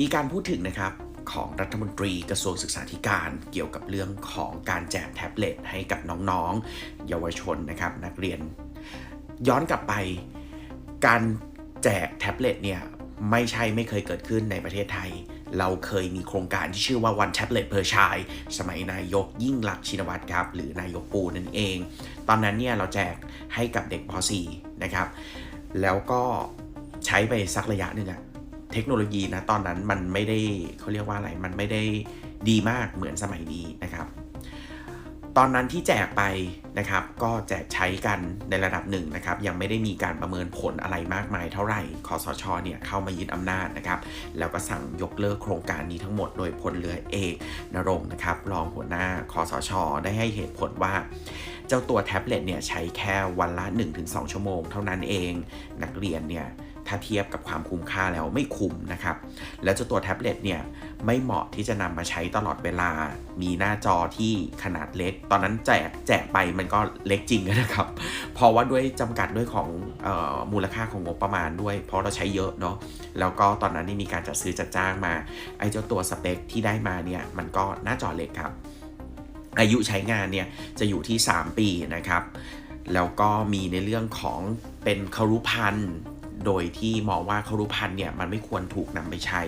มีการพูดถึงนะครับของรัฐมนตรีกระทรวงศึกษาธิการเกี่ยวกับเรื่องของการแจกแท็บเล็ตให้กับน้องๆ เยาวชนนะครับนักเรียน ย้อนกลับไปการแจกแท็บเล็ตเนี่ยไม่ใช่ไม่เคยเกิดขึ้นในประเทศไทย เราเคยมีโครงการที่ชื่อว่า one tablet per child สมัยนายกยิ่งลักษณ์ชินวัตรครับ หรือนายกปูนั่นเอง ตอนนั้นเนี่ยเราแจกให้กับเด็กป .4 นะครับ แล้วก็ใช้ไปสักระยะหนึ่งอะ เทคโนโลยีนะตอนนั้นมันไม่ได้เขาเรียกว่าอะไรมันไม่ได้ดีมากเหมือนสมัยนี้นะครับ ตอนนั้นที่แจกไปนะครับ ก็แจกใช้กันในระดับหนึ่งนะครับ ยังไม่ได้มีการประเมินผลอะไรมากมายเท่าไหร่คอสชเนี่ยเข้ามายึดอำนาจนะครับ แล้วก็สั่งยกเลิกโครงการนี้ทั้งหมดโดยพลเรือเอกนรงนะครับ รองหัวหน้าคอสชได้ให้เหตุผลว่าเจ้าตัวแท็บเล็ตเนี่ยใช้แค่วันละ 1-2 ชั่วโมงเท่านั้นเอง นักเรียนเนี่ย ถ้าเทียบกับความคุ้มค่าแล้วไม่คุ้มนะครับ แล้วเจ้าตัวแท็บเล็ตเนี่ยไม่เหมาะที่จะนำมาใช้ตลอดเวลา มีหน้าจอที่ขนาดเล็ก ตอนนั้นแจกแจกไปมันก็เล็กจริงนะครับ เพราะว่าด้วยจำกัดด้วยของออมูลค่าของงบประมาณด้วย เพราะเราใช้เยอะเนาะ แล้วก็ตอนนั้นนี่มีการจัดซื้อจัดจ้างมา ไอ้เจ้าตัวสเปคที่ได้มาเนี่ยมันก็หน้าจอเล็กครับ อายุใช้งานเนี่ยจะอยู่ที่ 3 ปีนะครับแล้วก็มีในเรื่องของเป็นคารุพันธ์ โดยที่มองว่าคารุพันธ์เนี่ยมันไม่ควรถูกนำไปใช้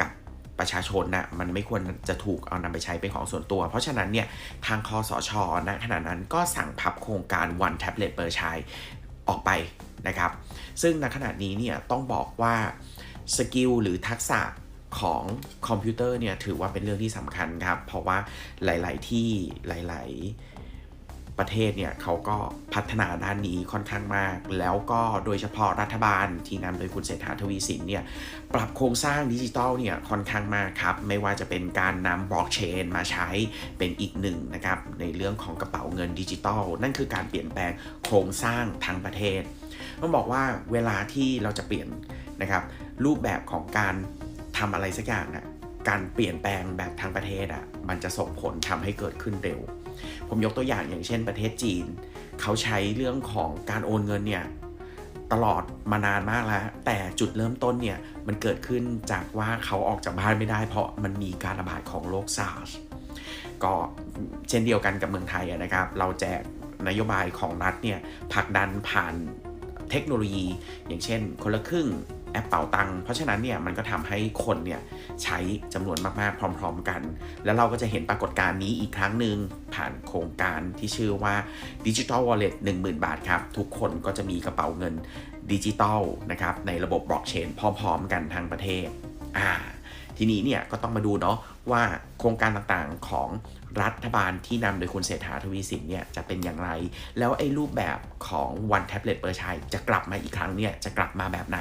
กับประชาชนนะมันไม่ควรจะถูกเอานำไปใช้เป็นของส่วนตัว เพราะฉะนั้นเนี่ยทางคอสชณขณะนั้นก็สั่งพับโครงการ one tablet per child ออกไปนะครับ ซึ่งณขณะนี้เนี่ยต้องบอกว่าสกิลหรือทักษะของคอมพิวเตอร์เนี่ยถือว่าเป็นเรื่องที่สำคัญครับ เพราะว่าหลาย ๆ ที่หลาย ๆ ประเทศเนี่ยเขาก็พัฒนาด้านนี้ค่อนข้างมาก แล้วก็โดยเฉพาะรัฐบาลที่นำโดยคุณเศรษฐาทวีสินเนี่ยปรับโครงสร้างดิจิทัลเนี่ยค่อนข้างมากครับ ไม่ว่าจะเป็นการนำบล็อกเชนมาใช้เป็นอีกหนึ่งนะครับในเรื่องของกระเป๋าเงินดิจิทัล นั่นคือการเปลี่ยนแปลงโครงสร้างทั้งประเทศ ต้องบอกว่าเวลาที่เราจะเปลี่ยนนะครับรูปแบบของการทำอะไรสักอย่างอะการเปลี่ยนแปลงแบบทางประเทศอะมันจะส่งผลทำให้เกิดขึ้นเร็ว ผมยกตัวอย่างอย่างเช่นประเทศจีน เขาใช้เรื่องของการโอนเงินเนี่ยตลอดมานานมากแล้ว แต่จุดเริ่มต้นเนี่ยมันเกิดขึ้นจากว่าเขาออกจากบ้านไม่ได้ เพราะมันมีการระบาดของโรคซาร์สก็เช่นเดียวกันกับเมืองไทยนะครับ เราแจกนโยบายของรัฐเนี่ยผลักดันผ่านเทคโนโลยี อย่างเช่นคนละครึ่ง แอปเป่าตังค์เพราะฉะนั้นเนี่ยมันก็ทำให้คนเนี่ยใช้จำนวนมากๆพร้อม ๆกัน แล้วเราก็จะเห็นปรากฏการณ์นี้อีกครั้งหนึ่งผ่านโครงการที่ชื่อว่า Digital Wallet 10,000 บาทครับ ทุกคนก็จะมีกระเป๋าเงินดิจิตอลนะครับในระบบบล็อกเชนพร้อม ๆ กันทั้งประเทศอ่าทีนี้เนี่ยก็ต้องมาดูเนาะว่าโครงการต่างๆของรัฐบาลที่นำโดยคุณเศรษฐาทวีสินเนี่ยจะเป็นอย่างไร แล้วไอ้รูปแบบของ one tablet per child จะกลับมาอีกครั้งเนี่ยจะกลับมาแบบไหน